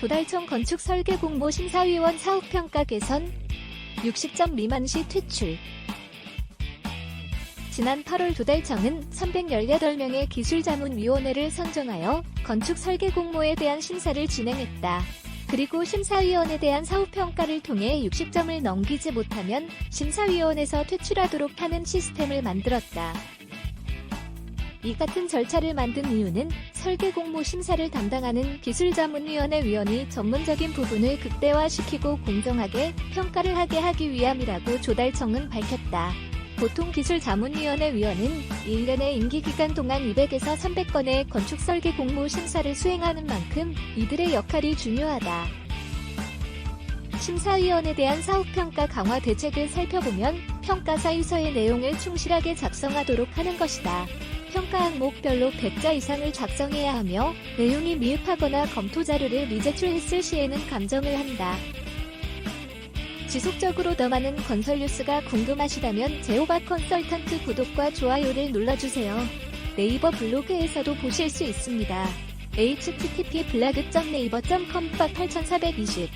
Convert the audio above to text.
조달청 건축 설계 공모 심사위원 사업평가 개선 60점 미만 시 퇴출 지난 8월 조달청은 318명의 기술자문위원회를 선정하여 건축 설계 공모에 대한 심사를 진행했다. 그리고 심사위원에 대한 사후평가를 통해 60점을 넘기지 못하면 심사위원에서 퇴출하도록 하는 시스템을 만들었다. 이 같은 절차를 만든 이유는 설계 공모 심사를 담당하는 기술자문위원회 위원이 전문적인 부분을 극대화시키고 공정하게 평가를 하게 하기 위함이라고 조달청은 밝혔다. 보통 기술자문위원회 위원은 1년의 임기 기간 동안 200에서 300건의 건축 설계 공모 심사를 수행하는 만큼 이들의 역할이 중요하다. 심사위원에 대한 사후평가 강화 대책을 살펴보면 평가 사 유서의 내용을 충실하게 작성하도록 하는 것이다. 평가 항목별로 100자 이상을 작성해야 하며 내용이 미흡하거나 검토 자료를 미제출했을 시에는 감정을 한다. 지속적으로 더 많은 건설 뉴스가 궁금하시다면 제호바 컨설턴트 구독과 좋아요를 눌러주세요. 네이버 블로그에서도 보실 수 있습니다. http 블라그.네이버.com 8420